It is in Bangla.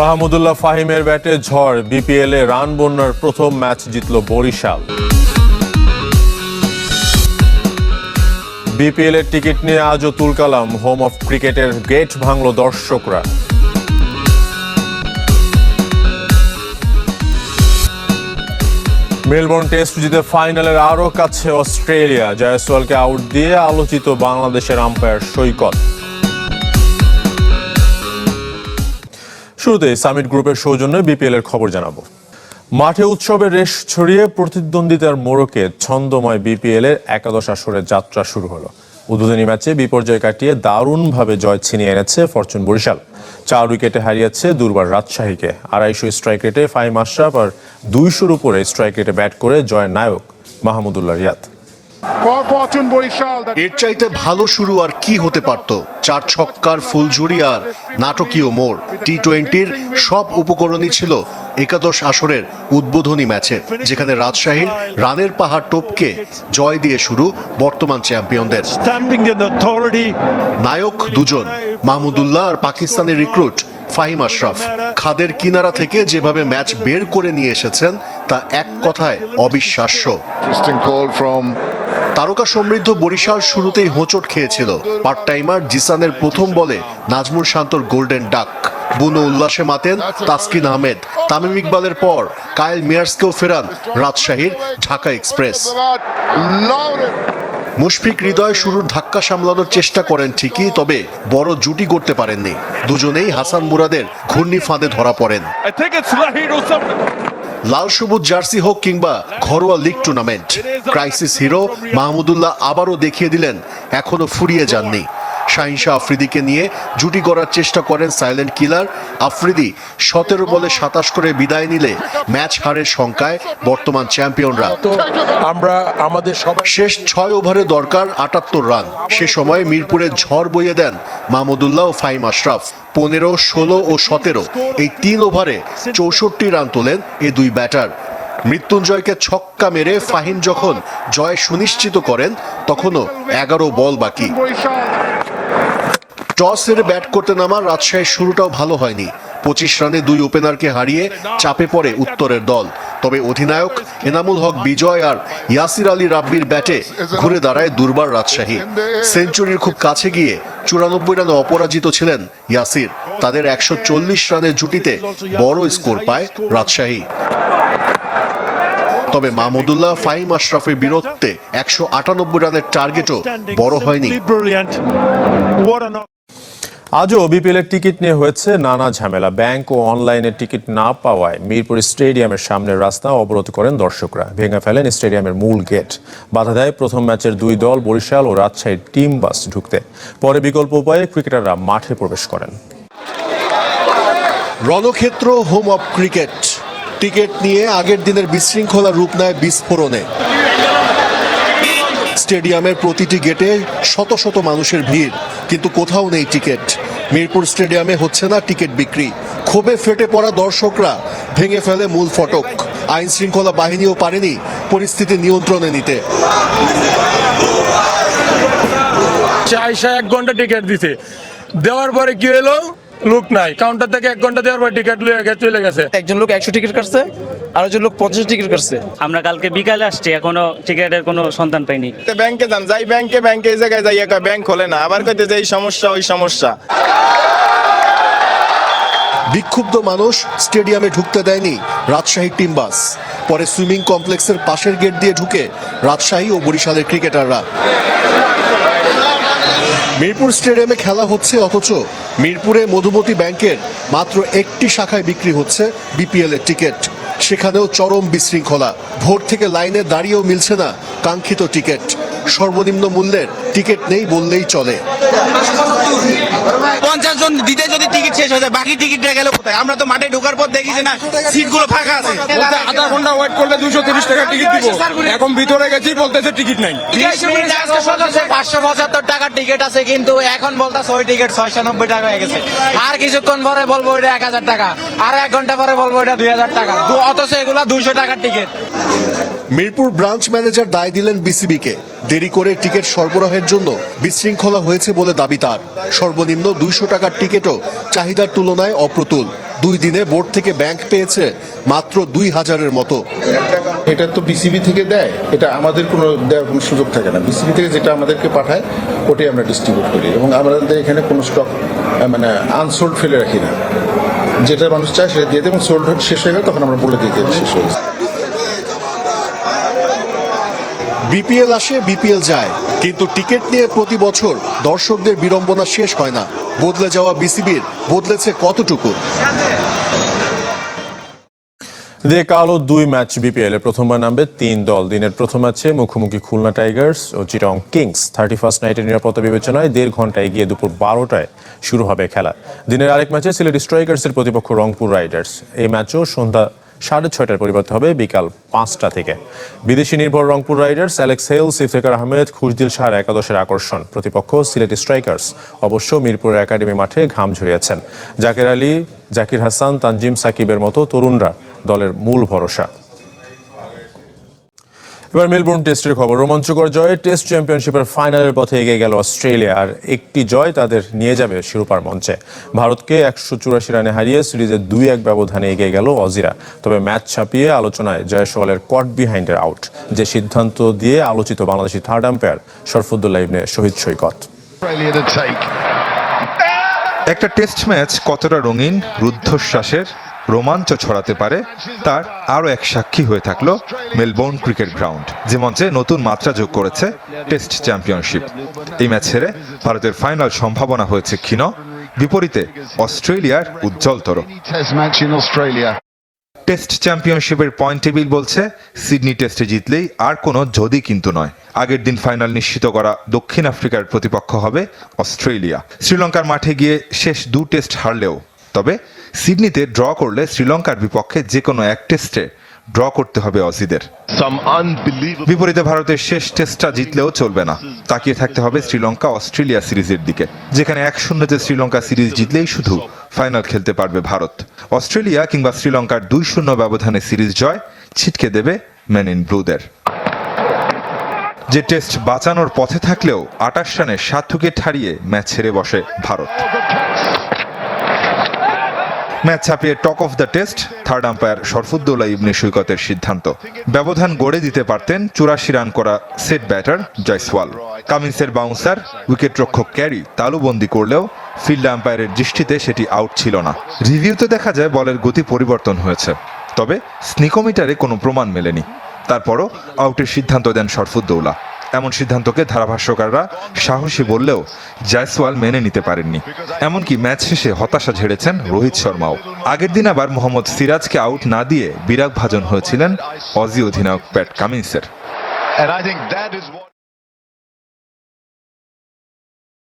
মাহমুদুল্লাহ ফাহিমের ব্যাটে ঝড় বিপিএল এ রান বন্যার প্রথম ম্যাচ জিতল বরিশাল। বিপিএল এর টিকিট নিয়ে আজও তুলকালাম, হোম অফ ক্রিকেটের গেট ভাঙল দর্শকরা। মেলবোর্ন টেস্ট জিতে ফাইনালের আরও কাছে অস্ট্রেলিয়া, জয়সওয়ালকে আউট দিয়ে আলোচিত বাংলাদেশের আম্পায়ার সৈকত। শুরুতে সামিট গ্রুপের সৌজন্যে বিপিএল এর খবর জানাব। মাঠে উৎসবের রেশ ছড়িয়ে প্রতিদ্বন্দ্বিতার মোড়কে ছন্দময় বিপিএল এর একাদশ আসরের যাত্রা শুরু হলো। উদ্বোধনী ম্যাচে বিপর্যয় কাটিয়ে দারুণভাবে জয় ছিনিয়ে এনেছে ফরচুন বরিশাল। চার উইকেটে হারিয়েছে দুর্বার রাজশাহীকে। আড়াইশো স্ট্রাইক রেটে ফাইম আশরাফ আর দুইশোর উপরে স্ট্রাইক রেটে ব্যাট করে জয় নায়ক মাহমুদুল্লাহ রিয়াদ। এর চাইতে ভালো শুরু আর কি হতে পারত? চার ছক্কার ফুলঝুরি আর নাটকীয় মোড়। টি টোয়েন্টির সব উপকরণই ছিল একাদশ আসরের উদ্বোধনী ম্যাচে যেখানে রাজশাহীর রানের পাহাড় টপকে জয় দিয়ে শুরু বর্তমান চ্যাম্পিয়নদের. নায়ক দুজন মাহমুদুল্লাহ আর পাকিস্তানের রিক্রুট ফাহিম আশরাফ। খাদের কিনারা থেকে যেভাবে ম্যাচ বের করে নিয়ে এসেছেন তা এক কথায় অবিশ্বাস্য। তারকা সমৃদ্ধ বরিশাল শুরুতেই হোঁচট খেয়েছিল। পার্ট টাইমার জিসানের প্রথম বলে নাজমুল শান্তর গোল্ডেন ডাক। বুনো উল্লাসে মাতেন তাসকিন আহমেদ। তামিম ইকবালের পর কায়েল মিয়ার্সকেও ফেরান রাজশাহীর ঢাকা এক্সপ্রেস। মুশফিক হৃদয় শুরুর ধাক্কা সামলানোর চেষ্টা করেন ঠিকই, তবে বড় জুটি করতে পারেননি। দুজনেই হাসান মুরাদের ঘূর্ণি ফাঁদে ধরা পড়েন। লাল সবুজ জার্সি হোক কিংবা ঘরোয়া league tournament. Crisis hero Mahmudullah আবারও দেখিয়ে দিলেন, এখনও ফুরিয়ে যাননি। শাহিনশা আফ্রিদিকে নিয়ে জুটি করার চেষ্টা করেন সাইলেন্ট কিলার আফ্রিদি সতেরো বলে সাতাশ করে বিদায় নিলে ম্যাচ হারের শঙ্কায় বর্তমান চ্যাম্পিয়নরা। আমরা আমাদের সবার শেষ ছয় ওভারে দরকার আটাত্তর রান। সে সময় মিরপুরে ঝড় বইয়ে দেন মাহমুদুল্লাহ ও ফাইম আশরাফ। পনেরো ষোলো ও সতেরো এই তিন ওভারে চৌষট্টি রান তোলেন এ দুই ব্যাটার। মৃত্যুঞ্জয়কে ছক্কা মেরে ফাহিম যখন জয় সুনিশ্চিত করেন তখনও এগারো বল বাকি. টস হেরে ব্যাট করতে নামা রাজশাহীর শুরুটাও ভালো হয়নি। পঁচিশ রানে দুই ওপেনারকে হারিয়ে চাপে পড়ে উত্তরের দল। তবে অধিনায়ক এনামুল হক বিজয় আর ইয়াসির আলী রাব্বির ব্যাটে ঘুরে দাঁড়ায় দুর্বার রাজশাহী। সেঞ্চুরির খুব কাছে গিয়ে চুরানব্বই রানে অপরাজিত ছিলেন ইয়াসির। তাদের একশো চল্লিশ রানের জুটিতে বড় স্কোর পায় রাজশাহী। তবে মাহমুদুল্লাহ ফাইম আশরাফের বীরত্বে একশো আটানব্বই রানের টার্গেটও বড় হয়নি। আজও বিপিএল এর টিকিট নিয়ে হয়েছে নানা ঝামেলা। ব্যাংক ও অনলাইনে টিকিট না পাওয়ায় মিরপুর স্টেডিয়ামের সামনের রাস্তা অবরোধ করেন দর্শকরা। ভেঙে ফেলেন স্টেডিয়ামের মূল গেট। বাধা দেয় প্রথম ম্যাচের দুই দল, বরিশাল ও রাজশাহীর টিম বাস ঢুকতে। পরে বিকল্প উপায়ে ক্রিকেটাররা মাঠে প্রবেশ করেন। রণক্ষেত্র হোম অফ ক্রিকেট টিকিট নিয়ে আগের দিনের বিশৃঙ্খলা রূপ নেয় বিস্ফোরণে। স্টেডিয়ামের প্রতিটি গেটে শত শত মানুষের ভিড়, কিন্তু কোথাও নেই টিকিট। মিরপুর স্টেডিয়ামে হচ্ছে না টিকিট বিক্রি। ক্ষোভে ফেটে পড়া দর্শকরা ভেঙে ফেলে মূল ফটক। আইন শৃঙ্খলা বাহিনীও পারেনি পরিস্থিতি নিয়ন্ত্রণে নিতে। আইসা এক ঘণ্টা টিকিট দিতে। দেওয়ার পরে কি হলো? লোক নাই। কাউন্টার থেকে এক ঘণ্টা দেওয়ার পরে টিকিট লয়ে গেছে চলে গেছে। একজন লোক একশো টিকিট কাটছে আর একজন লোক পঞ্চাশ টিকিট কাটছে। আমরা কালকে বিকালে আসছি এখনও টিকিটের কোনো সন্ধান পাইনি। তে ব্যাংকে যান যাই ব্যাংকে ব্যাংকে এই জায়গায় যাই কয় ব্যাংক খোলে না। আবার কইতে যে এই সমস্যা ওই সমস্যা। বিক্ষুব্ধ মানুষ স্টেডিয়ামে ঢুকতে দেয়নি রাজশাহী টিম বাস। পরে সুইমিং কমপ্লেক্সের পাশের গেট দিয়ে ঢুকে রাজশাহী ও বরিশালের ক্রিকেটাররা। মিরপুর স্টেডিয়ামে খেলা হচ্ছে অথচ মিরপুরে মধুমতি ব্যাংকের মাত্র একটি শাখায় বিক্রি হচ্ছে বিপিএল এর টিকিট। সেখানেও চরম বিশৃঙ্খলা। ভোর থেকে লাইনে দাঁড়িয়েও মিলছে না কাঙ্ক্ষিত টিকিট। সর্বনিম্ন মূল্যের টিকিট নেই বললেই চলে। পঞ্চাশ জন দিতে যদি টিকিট শেষ হয়ে যায় বাকি টিকিটটা গেল কোথায়? আমরা তো মাঠে ঢোকার পর দেখি যে না সিটগুলো ফাঁকা আছে। আধা ঘণ্টা ওয়েট করলে দুশো তিরিশ টাকা টিকিট দিব। এখন ভিতরে গেছি বলতেছে টিকিট নাই। পাঁচশো পঁচাত্তর টাকার টিকিট আছে কিন্তু এখন বলতেছে ওই টিকিট ছয়শো নব্বই টাকা হয়ে গেছে। আর কিছুক্ষণ পরে বলব ওইটা এক হাজার টাকা। আর এক ঘণ্টা পরে বলব ওইটা দুই হাজার টাকা। অথচ এগুলা দুইশো টাকার টিকিট মিরপুর ব্রাঞ্চ ম্যানেজার দায় দিলেন বিসিবিকে। দেরি করে টিকিট সরবরাহের জন্য বিশৃঙ্খলা হয়েছে বলে দাবি তার। সর্বনিম্ন দুইশো টাকার টিকিটও চাহিদার তুলনায় অপ্রতুল। দুই দিনে বোর্ড থেকে ব্যাংক পেয়েছে মাত্র দুই হাজারের মতো। এটা তো বিসিবি থেকে দেয়, এটা আমাদের কোনো দেওয়ার কোনো সুযোগ থাকে না। বিসিবি থেকে যেটা আমাদেরকে পাঠায়, ওটাই আমরা ডিস্ট্রিবিউট করি। এবং আমাদের এখানে কোনো স্টক মানে আনসোল্ড ফেলে রাখি না। যেটা মানুষ চায় সেটা দিয়ে দেয় এবং সোল্ড শেষ হয়ে গেলে তখন আমরা বলে দিই শেষ হয়ে বিপিএল আসে, বিপিএল যায়। কিন্তু টিকিট নিয়ে প্রতি বছর দর্শকদের বিড়ম্বনা শেষ হয় না। বদলে যাওয়া বিসিবির বদলেছে কতটুকু? দিয়ে কালো দুই ম্যাচ বিপিএল এ প্রথমবার নামবে তিন দল। দিনের প্রথম ম্যাচে মুখোমুখি খুলনা টাইগার্স ও চিটং কিংস। থার্টি ফার্স্ট নাইটের নিরাপত্তা বিবেচনায় দেড় ঘন্টায় গিয়ে দুপুর বারোটায় শুরু হবে খেলা। দিনের আরেক ম্যাচে সিলেট স্ট্রাইকার্সের প্রতিপক্ষ রংপুর রাইডার্স। এই ম্যাচও সন্ধ্যা সাড়ে ছয়টার পরিবর্তে হবে বিকাল পাঁচটা থেকে। বিদেশি নির্ভর রংপুর রাইডার্স অ্যালেক্স হেল সিফেকার আহমেদ, খুশদিল শাহ একাদশের আকর্ষণ। প্রতিপক্ষ সিলেট স্ট্রাইকার্স। অবশ্য মিরপুর একাডেমি মাঠে ঘাম ঝরিয়েছেন। জাকির আলী, জাকির হাসান, তানজিম সাকিবের মতো তরুণরা দলের মূল ভরসা। এবার মেলবোর্ন টেস্টের খবর। রোমাঞ্চকর জয়ে টেস্ট চ্যাম্পিয়নশিপের ফাইনালের পথে এগিয়ে গেল অস্ট্রেলিয়া আর একটি জয় তাদের নিয়ে যাবে শিরোপার মঞ্চে। ভারতকে একশো চুরাশি রানে হারিয়ে সিরিজের দুই এক ব্যবধানে এগিয়ে গেল অজিরা। তবে ম্যাচ ছাপিয়ে আলোচনায় জয় জয়সওয়ালের কট বিহাইন্ডের আউট যে সিদ্ধান্ত দিয়ে আলোচিত বাংলাদেশি থার্ড আম্পায়ার শরফুদ্দুল্লাহ ইবনে শহীদ সৈকত। একটা টেস্ট ম্যাচ কতটা রঙিন রুদ্ধশ্বাসের? রোমাঞ্চ ছড়াতে পারে তার আরও এক সাক্ষী হয়ে থাকল মেলবোর্ন ক্রিকেট গ্রাউন্ড যে মঞ্চে নতুন মাত্রা যোগ করেছে টেস্ট চ্যাম্পিয়নশিপ। এই ম্যাচ হেরে ভারতের ফাইনাল সম্ভাবনা হয়েছে ক্ষীণ বিপরীতে অস্ট্রেলিয়ার উজ্জ্বলতর। টেস্ট চ্যাম্পিয়নশিপের পয়েন্ট টেবিল বলছে সিডনি টেস্টে জিতলেই আর কোনো যদি কিন্তু নয়। আগের দিন ফাইনাল নিশ্চিত করা দক্ষিণ আফ্রিকার প্রতিপক্ষ হবে অস্ট্রেলিয়া। শ্রীলঙ্কার মাঠে গিয়ে শেষ দু টেস্ট হারলেও তবে সিডনিতে ড্র করলে শ্রীলঙ্কার বিপক্ষে যে কোনো এক টেস্টে ড্র করতে হবে অজিদের বিপরীতে ভারতের শেষ টেস্টটা জিতলেও চলবে না। তাকিয়ে থাকতে হবে শ্রীলঙ্কা অস্ট্রেলিয়া সিরিজের দিকে। যেখানে এক শূন্যতে শ্রীলঙ্কা সিরিজ জিতলেই শুধু ফাইনাল খেলতে পারবে ভারত। অস্ট্রেলিয়া কিংবা শ্রীলঙ্কার দুই শূন্য ব্যবধানে সিরিজ জয় ছিটকে দেবে ম্যান ইন ব্লুদের। যে টেস্ট বাঁচানোর পথে থাকলেও আটাশ রানে সাত উইকেট হারিয়ে ম্যাচ ছেড়ে বসে ভারত। ম্যাচ ছাপিয়ে talk of the test third umpire Sharfuddoula Ibne সৈকতের সিদ্ধান্ত। ব্যবধান গড়ে দিতে পারতেন চুরাশি রান করা সেট ব্যাটার জয়সওয়াল। কামিন্সের বাউন্সার উইকেটরক্ষক ক্যারি তালুবন্দি করলেও ফিল্ড আম্পায়ারের দৃষ্টিতে সেটি আউট ছিল না। রিভিউতে দেখা যায় বলের গতি পরিবর্তন হয়েছে। তবে স্নিকোমিটারে কোনো প্রমাণ মেলেনি। তারপরও আউটের সিদ্ধান্ত দেন শরফুদ্দৌলা। এমন সিদ্ধান্তকে ধারাভাষ্যকাররা সাহসী বললেও জয়সওয়াল মেনে নিতে পারেননি। এমনকি ম্যাচ শেষে হতাশা ঝেড়েছেন রোহিত শর্মাও। আগের দিন আবার মোহাম্মদ সিরাজকে আউট না দিয়ে বিরাগ ভাজন হয়েছিলেন অজি অধিনায়ক প্যাট কামিন্সের।